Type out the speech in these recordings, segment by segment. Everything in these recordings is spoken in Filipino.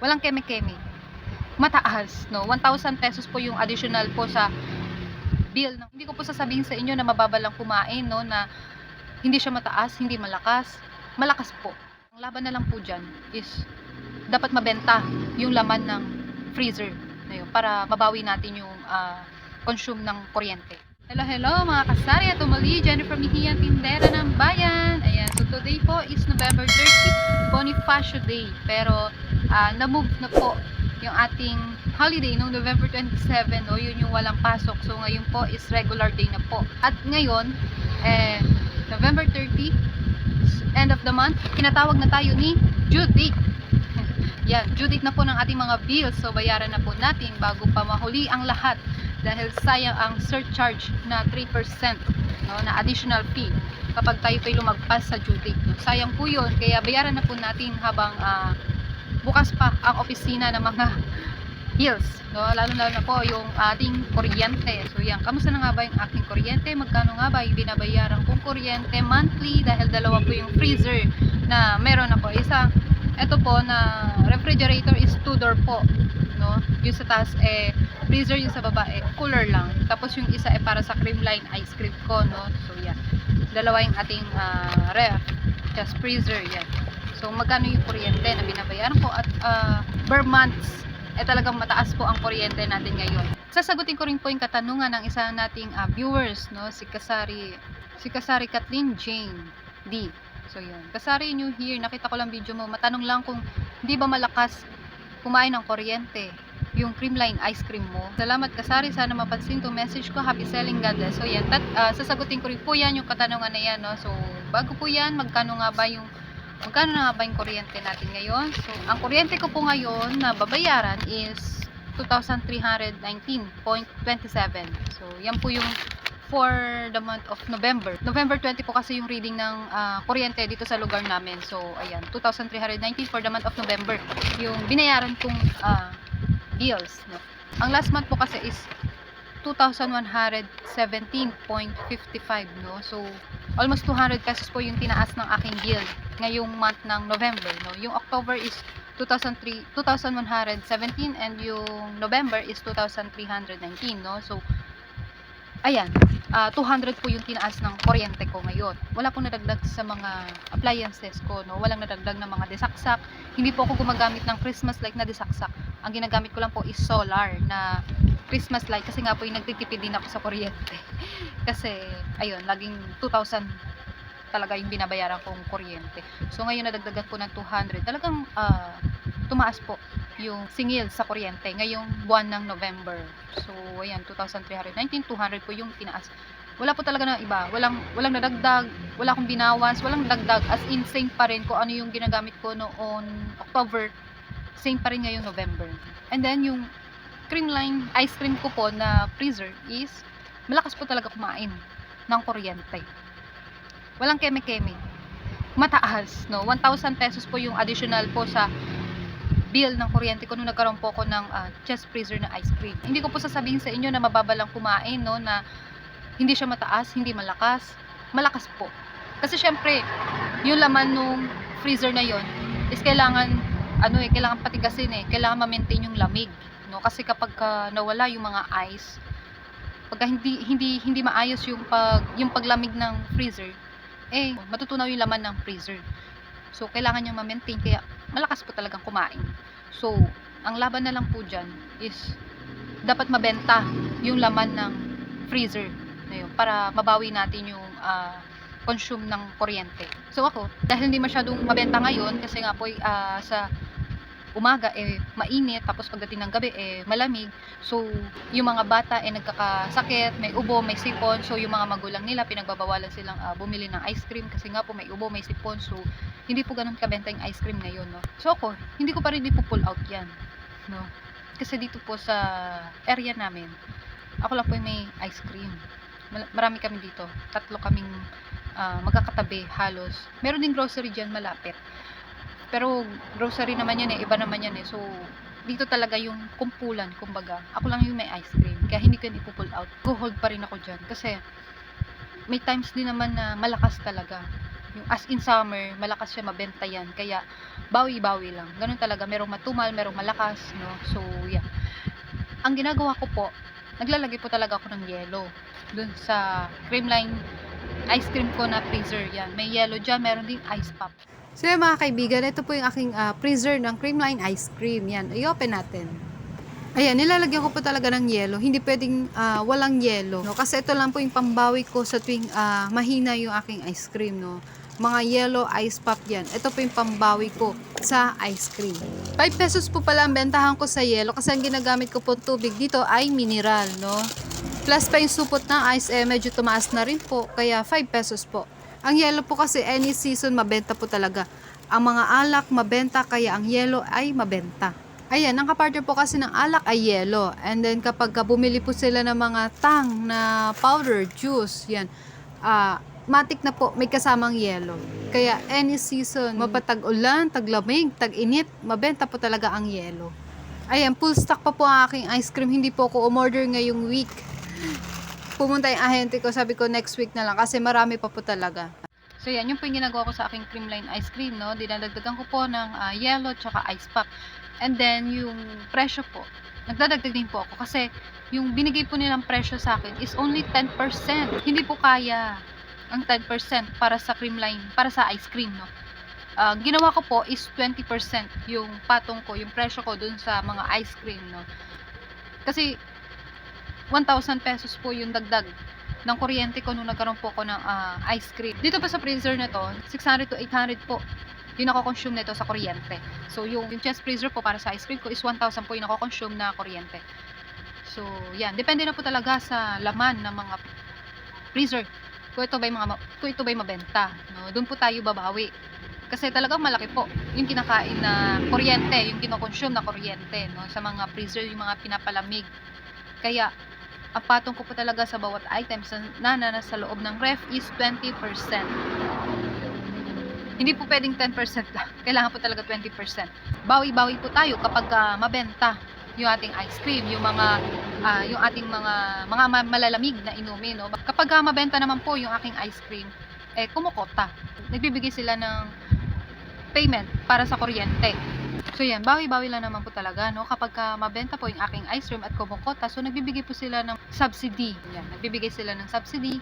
Walang keme-keme. Mataas, no? 1,000 pesos po yung additional po sa bill. No? Hindi ko po sasabihin sa inyo na mababa lang kumain, no? Na hindi siya mataas, hindi malakas. Malakas po. Ang laban na lang po dyan is dapat mabenta yung laman ng freezer na yun para mabawi natin yung ah, consume ng kuryente. Hello, hello mga kasari at umali, Jennifer Mejia, Tindera ng Bayan. Ayan, so today po is November 30, Bonifacio Day. Pero ah, na-move na po yung ating holiday noong November 27, o yun yung walang pasok. So ngayon po is regular day na po. At ngayon, eh, November 30, end of the month, kinatawag na tayo ni due date. Yan, due date na po ng ating mga bills. So bayaran na po natin bago pa mahuli ang lahat dahil sayang ang surcharge na 3% no, na additional fee kapag tayo po'y lumagpas sa due date. No. Sayang po yun, kaya bayaran na po natin habang ah, bukas pa ang opisina ng mga bills. No? Lalo-lalo na po yung ating kuryente. So yan, kamusta na nga ba yung aking kuryente? Magkano nga ba yung binabayaran kong kuryente monthly? Dahil dalawa po yung freezer na meron ako. Isa, ito po na refrigerator is two door po. No? Yung sa taas eh freezer yung sa baba eh cooler lang. Tapos yung isa eh para sa creamline ice cream ko, no? So yan. Dalawa yung ating ah, ref, just freezer yan. So magkano yung kuryente na binabayaran ko at ah, per months eh talagang mataas po ang kuryente natin ngayon. Sasagutin ko rin po yung katanungan ng isa nating ah, viewers, no? Si Kasari, si Kasari Kathleen Jane D. So yun. Kasari new here, nakita ko lang video mo. Matanong lang kung hindi ba malakas kumain ng kuryente yung creamline ice cream mo. Salamat Kasari, sana mapansin tong message ko. Happy selling God bless. So yan, tat, ah, sasagutin ko rin po yan yung katanungan na yan. No? So bago po yan, magkano nga ba yung magkano na ba yung kuryente natin ngayon? So ang kuryente ko po ngayon na babayaran is 2,319.27. So yan po yung for the month of November. November 20 po kasi yung reading ng ah, kuryente dito sa lugar namin. So, ayan, 2,319 for the month of November. Yung binayaran kong ah, bills. No? Ang last month po kasi is 2,117.55 no. So almost 200 pesos po yung tinaas ng aking bill ngayong month ng November no. Yung October is 2003 2,117 and yung November is 2,319 no. So ayan, ah, 200 po yung tinaas ng kuryente ko ngayon. Wala pong nadagdag sa mga appliances ko, no? Walang nadagdag na mga desaksak. Hindi po ako gumagamit ng Christmas light na desaksak. Ang ginagamit ko lang po is solar na Christmas light kasi nga po yung nagtitipid din ako sa kuryente. kasi, ayun, laging 2,000 talaga yung binabayaran kong kuryente. So ngayon nadagdagan po ng 200. Talagang ah, tumaas po yung singil sa kuryente ngayong buwan ng November. So ayan 2,319, 200 po yung tinaas. Wala po talaga na iba. Walang walang nadagdag, wala akong binawas, walang nadagdag as in same pa rin kung ano yung ginagamit ko noon October, same pa rin ngayong November. And then yung creamline ice cream ko po na freezer is malakas po talaga kumain ng kuryente. Walang keme-keme. Mataas, no? 1,000 pesos po yung additional po sa bill ng kuryente ko nung nagkaroon po ako ng ah, chest freezer na ice cream. Hindi ko po sasabihin sa inyo na mababa lang kumain, no? Na hindi siya mataas, hindi malakas. Malakas po. Kasi syempre, yung laman nung freezer na yon is kailangan ano eh, kailangan patigasin eh, kailangan ma-maintain yung lamig, no? Kasi kapag ka nawala yung mga ice, pagka hindi hindi hindi maayos yung pag yung paglamig ng freezer, eh matutunaw yung laman ng freezer. So kailangan niya ma-maintain kaya malakas po talagang kumain. So, ang laban na lang po dyan is dapat mabenta yung laman ng freezer na yun, para mabawi natin yung ah, consume ng kuryente. So ako, dahil hindi masyadong mabenta ngayon kasi nga po ah, sa umaga eh mainit tapos pagdating ng gabi eh malamig. So yung mga bata eh nagkakasakit may ubo may sipon. So yung mga magulang nila pinagbabawalan silang ah, bumili ng ice cream kasi nga po may ubo may sipon. So hindi po ganun kabenta yung ice cream ngayon no? So ako hindi ko pa rin pull out yan no? Kasi dito po sa area namin ako lang po may ice cream. Marami kami dito. Tatlo kaming ah, magkakatabi halos. Meron din grocery dyan malapit pero grocery naman yan eh, iba naman yan eh. So, dito talaga yung kumpulan, kumbaga. Ako lang yung may ice cream. Kaya hindi ko yan ipupull out. Go hold pa rin ako dyan. Kasi, may times din naman na malakas talaga. Yung as in summer, malakas siya mabenta yan. Kaya, bawi-bawi lang. Ganun talaga. Merong matumal, merong malakas, no? So, yeah. Ang ginagawa ko po, naglalagay po talaga ako ng yelo. Dun sa creamline ice cream ko na freezer. Yan. May yellow dyan, meron ding ice pop. So yan mga kaibigan, ito po yung aking ah, freezer ng creamline ice cream. Yan, i-open natin. Ayan, nilalagyan ko po talaga ng yelo. Hindi pwedeng ah, walang yelo. No? Kasi ito lang po yung pambawi ko sa tuwing ah, mahina yung aking ice cream. No? Mga yellow ice pop yan. Ito po yung pambawi ko sa ice cream. 5 pesos po pala ang bentahan ko sa yelo kasi ang ginagamit ko po tubig dito ay mineral. No? Plus pa yung supot ng ice, eh, medyo tumaas na rin po. Kaya 5 pesos po. Ang yellow po kasi any season mabenta po talaga. Ang mga alak mabenta kaya ang yellow ay mabenta. Ayan, ang kapartner po kasi ng alak ay yellow. And then kapag ka bumili po sila ng mga tang na powder, juice, yan. Ah, matik na po, may kasamang yellow. Kaya any season, mapatag ulan, taglamig, tag-init, mabenta po talaga ang yellow. Ayan, full stock pa po ang aking ice cream. Hindi po ako umorder ngayong week. Pumunta yung ahente ko, sabi ko next week na lang kasi marami pa po talaga. So yan, yung po yung ginagawa ko sa aking creamline ice cream, no? Dinadagdagan ko po ng ah, yellow tsaka ice pop. And then, yung presyo po, nagdadagdag din po ako kasi yung binigay po nilang presyo sa akin is only 10%. Hindi po kaya ang 10% para sa creamline, para sa ice cream, no? Ah, ginawa ko po is 20% yung patong ko, yung presyo ko dun sa mga ice cream, no? Kasi 1,000 pesos po yung dagdag ng kuryente ko nung nagkaroon po ako ng ah, ice cream. Dito pa sa freezer na to, 600 to 800 po yung nako-consume nito sa kuryente. So, yung, yung chest freezer po para sa ice cream ko is 1,000 po yung nako-consume na kuryente. So, yan. Depende na po talaga sa laman ng mga freezer. Kung ito ba'y mga ma- kung ito ba'y mabenta, no? Doon po tayo babawi. Kasi talagang malaki po yung kinakain na kuryente, yung kinokonsume na kuryente, no? Sa mga freezer, yung mga pinapalamig. Kaya, ang patong ko po talaga sa bawat items na, na nasa loob ng ref is 20%. Hindi po pwedeng 10% lang. Kailangan po talaga 20%. Bawi-bawi po tayo kapag ah, mabenta yung ating ice cream, yung mga ah, yung ating mga mga ma- malalamig na inumin, no. Kapag ah, mabenta naman po yung aking ice cream, eh kumukota. Nagbibigay sila ng payment para sa kuryente. So yan, bawi-bawi lang naman po talaga, no? Kapag ah, mabenta po yung aking ice cream at kumukota, so nagbibigay po sila ng subsidy. Yan, nagbibigay sila ng subsidy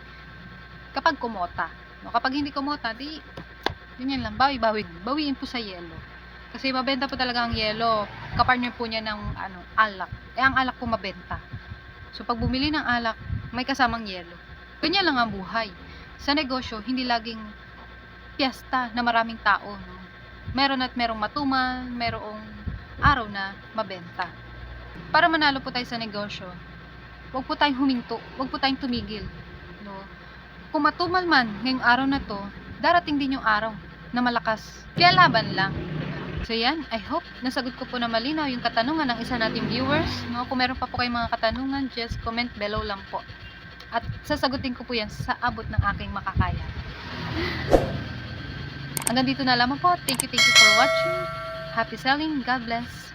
kapag kumota. No? Kapag hindi kumota, di Ganyan lang, bawi-bawi. Bawiin po sa yelo. Kasi mabenta po talaga ang yelo. Kapartner po niya ng ano, alak. Eh, ang alak po mabenta. So, pag bumili ng alak, may kasamang yelo. Ganyan lang ang buhay. Sa negosyo, hindi laging piyesta na maraming tao. No? Meron at merong matumal, merong araw na mabenta. Para manalo po tayo sa negosyo, huwag po tayong huminto, huwag po tayong tumigil. No? Kung matumal man ngayong araw na to, darating din yung araw na malakas. Kaya laban lang. So yan, I hope nasagot ko po na malinaw yung katanungan ng isa nating viewers. No? Kung meron pa po kayong mga katanungan, just comment below lang po. At sasagutin ko po yan sa abot ng aking makakaya. Hanggang dito na lamang po. Thank you, thank you for watching. Happy selling. God bless.